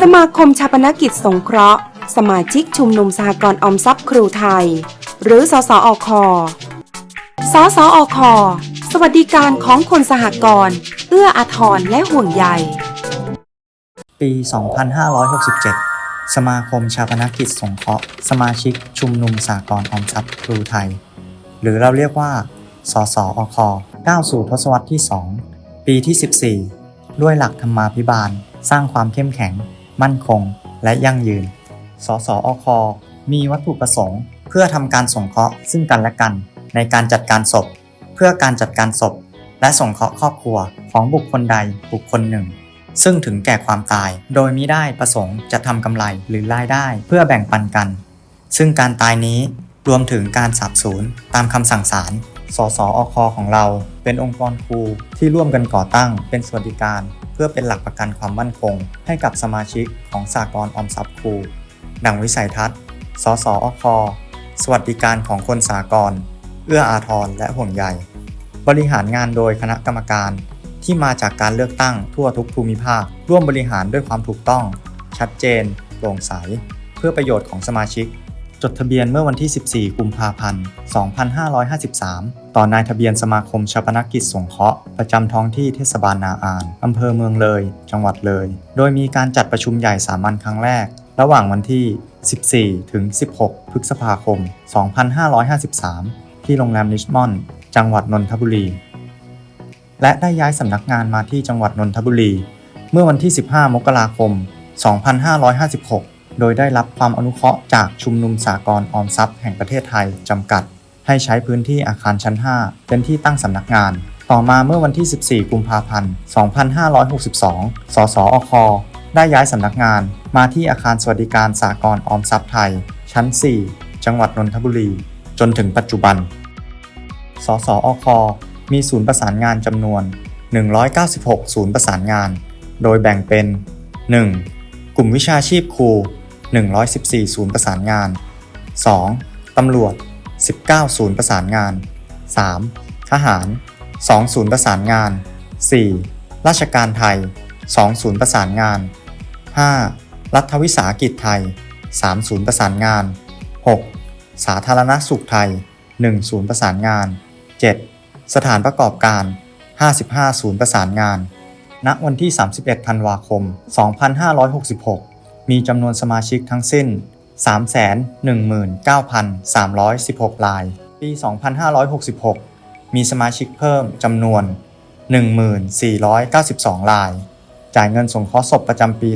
สมาคมชาปนกิจสงเคราะห์ สมาชิกชุมนุมสหกรณ์ออมทรัพย์ครูไทย หรือสสอคสสอค สวัสดิการของคนสหกรณ์เอื้ออาทรและห่วงใย ปี 2567 สมาคมชาปนกิจสงเคราะห์ สมาชิกชุมนุมสากลออมทรัพย์ครูไทย หรือเราเรียกว่า สสอคก้าวสู่ทศวรรษที่ 2 ปีที่ 14 ด้วยหลักธรรมาภิบาล สร้างความเข้มแข็ง มั่นคง และยั่งยืน สสอค มีวัตถุประสงค์ เพื่อทำการสงเคราะห์ซึ่งกันและกัน ในการจัดการศพ เพื่อการจัดการศพ และสงเคราะห์ครอบครัวของบุคคลใดบุคคลหนึ่ง ซึ่งถึงแก่ความตาย โดยมิได้ประสงค์จะทำกำไรหรือรายได้เพื่อแบ่งปันกัน ซึ่งการตายนี้รวมถึงการสาบสูญตามคำสั่งศาล สสอคของเรา เป็นองค์กรครูที่ร่วมกันก่อตั้ง เป็นสวัสดิการ เพื่อเป็นหลักประกันความมั่นคง ให้กับสมาชิกของสากลออมทรัพย์ครู ดังวิสัยทัศน์ สสอคสวัสดิการของคนสากลเอื้ออาทรและห่วงใยบริหารงานโดยคณะกรรมการ ที่มาจากการเลือกตั้งทั่วทุกภูมิภาค ร่วมบริหารด้วยความถูกต้อง ชัดเจนโปร่งใส เพื่อประโยชน์ของสมาชิก จดทะเบียนเมื่อวันที่ 14 กุมภาพันธ์ 2553 ต่อนายทะเบียนสมาคมชาปนกิจสงเคราะห์ ประจำท้องที่เทศบาลนาอาน อำเภอเมืองเลย จังหวัดเลย โดยมีการจัดประชุมใหญ่สามัญครั้งแรก ระหว่างวันที่ 14 ถึง 16 พฤษภาคม 2553 ที่โรงแรมริชมอนด์จังหวัดนนทบุรี และได้ย้ายสำนักงานมาที่จังหวัดนนทบุรี เมื่อวันที่ 15 มกราคม 2556 โดยได้รับความอนุเคราะห์จากชุมนุมสากลออมทรัพย์แห่งประเทศไทยจำกัด ให้ใช้พื้นที่อาคารชั้น 5 เป็นที่ตั้งสำนักงาน ต่อมาเมื่อวันที่ 14 กุมภาพันธ์ 2562 สสอคได้ย้ายสำนักงาน มาที่อาคารสวัสดิการสากลออมทรัพย์ไทย ชั้น 4 จังหวัดนนทบุรี จนถึงปัจจุบัน สสอคมีศูนย์ประสานงานจำนวน 196 ศูนย์ประสานงาน โดยแบ่งเป็น 1. กลุ่มวิชาชีพครู 114 ศูนย์ประสานงาน 2. ตำรวจ 19 ศูนย์ประสานงาน 3. ทหาร 2 ศูนย์ประสานงาน 4. ราชการไทย 2 ศูนย์ประสานงาน 5. รัฐวิสาหกิจไทย 3 ศูนย์ประสานงาน 6. สาธารณสุขไทย 1 ศูนย์ประสานงาน 7. สถานประกอบการ 55 ศูนย์ประสานงาน ณ วันที่ 31 ธันวาคม 2566 มีจำนวนสมาชิกทั้งสิ้น 319,316 ราย ปี 2566 มีสมาชิกเพิ่มจำนวน 1492 ราย จ่ายเงินสงเคราะห์ศพประจำปี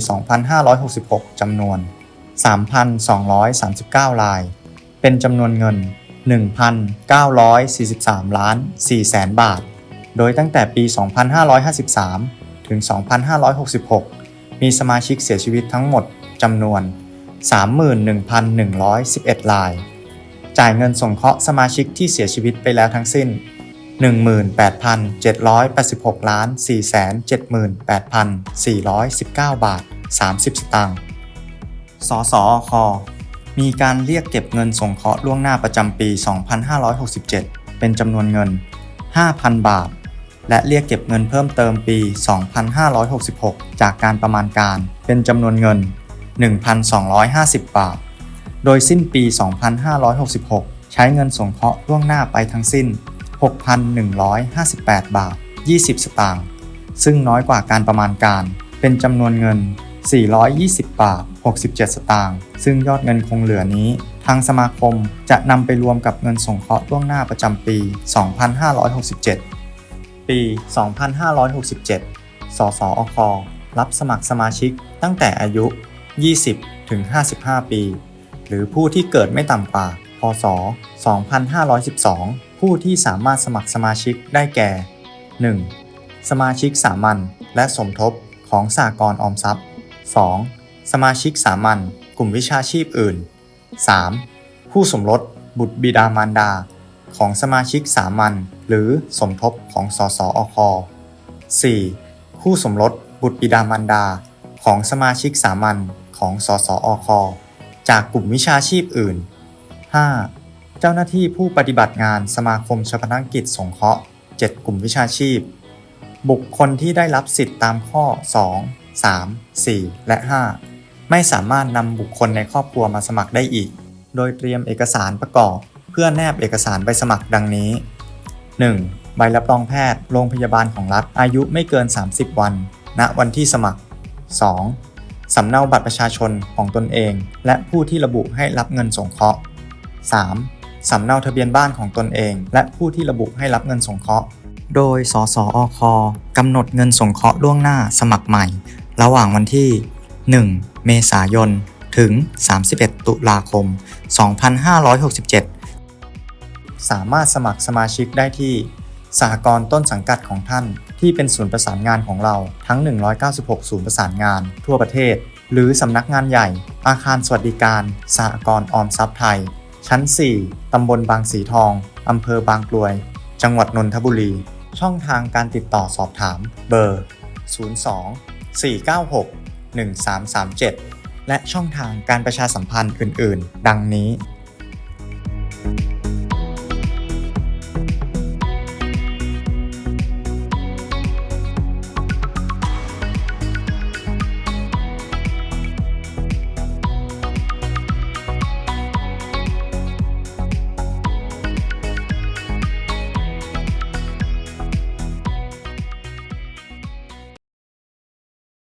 2566 จำนวน 3,239 ราย เป็นจำนวนเงิน 1,943 ล้าน4แสนบาท โดยตั้งแต่ปี 2553 ถึง 2566 มีสมาชิกเสียชีวิตทั้งหมด จำนวน 31,111 ราย จ่ายเงินสงเคราะห์สมาชิกที่เสียชีวิตไปแล้วทั้งสิ้น 18,786ล้าน478,419 บาท 30 สตางค์ สสอคมีการเรียกเก็บเงินสงเคราะห์ล่วงหน้าประจำปี 2567 เป็นจำนวนเงิน 5,000 บาท และเรียกเก็บเงินเพิ่มเติมปี 2566 จากการประมาณการ เป็นจำนวนเงิน 1,250 บาท โดยสิ้นปี 2566 ใช้เงินสงเคราะห์ล่วงหน้าไปทั้งสิ้น 6,158 บาท 20 สตางค์ ซึ่งน้อยกว่าการประมาณการ เป็นจำนวนเงิน 420 บาท 67 สตางค์ ซึ่งยอดเงินคงเหลือนี้ ทางสมาคมจะนำไปรวมกับเงินสงเคราะห์ล่วงหน้าประจำปี 2567 ปี 2567 สสอครับสมัครสมาชิกตั้งแต่อายุ 20 ถึง 55 ปี หรือผู้ที่เกิดไม่ต่ำกว่า พศ 2512 ผู้ที่สามารถสมัครสมาชิกได้แก่ 1. สมาชิกสามัญและสมทบของสากลออมทรัพย์ 2. สมาชิกสามัญกลุ่มวิชาชีพอื่น 3. ผู้สมรสบุตรบิดามารดา ของสมาชิกสามัญหรือสมทบของสสอค 4. คู่สมรสบุตรบิดามารดา ของสมาชิกสามัญ ของสสอคจากกลุ่มวิชาชีพอื่น 5. เจ้าหน้าที่ผู้ปฏิบัติงานสมาคมชพนักกิจสงเคราะห์ 7 กลุ่มวิชาชีพ บุคคลที่ได้รับสิทธิ์ตามข้อ 2 3 4 และ 5 ไม่สามารถนำบุคคลในครอบครัวมาสมัครได้อีก โดยเตรียมเอกสารประกอบ เพื่อแนบเอกสารใบสมัครดังนี้ 1. ใบรับรองแพทย์ โรงพยาบาลของรัฐอายุไม่เกิน 30 วัน ณ วันที่สมัคร 2. สำเนาบัตรประชาชนของตนเอง และผู้ที่ระบุให้รับเงินสงเคราะห์ 3. สำเนาทะเบียนบ้านของตนเอง และผู้ที่ระบุให้รับเงินสงเคราะห์ โดย สสอคกำหนดเงินสงเคราะห์ล่วงหน้าสมัครใหม่ ระหว่างวันที่ 1 เมษายน ถึง 31 ตุลาคม 2567 สามารถสมัครสมาชิกได้ที่ สหกรณ์ต้นสังกัดของท่าน ที่เป็นศูนย์ประสานงานของเราทั้ง 196 ศูนย์ประสานงาน ทั่วประเทศ หรือสำนักงานใหญ่ อาคารสวัสดิการสหกรณ์ออมทรัพย์ไทย ชั้น 4 ตำบลบางสีทอง อำเภอบางกลวย จังหวัดนนทบุรี ช่องทางการติดต่อสอบถาม เบอร์ 02 496 1337 และช่องทางการประชาสัมพันธ์อื่น ๆ ดังนี้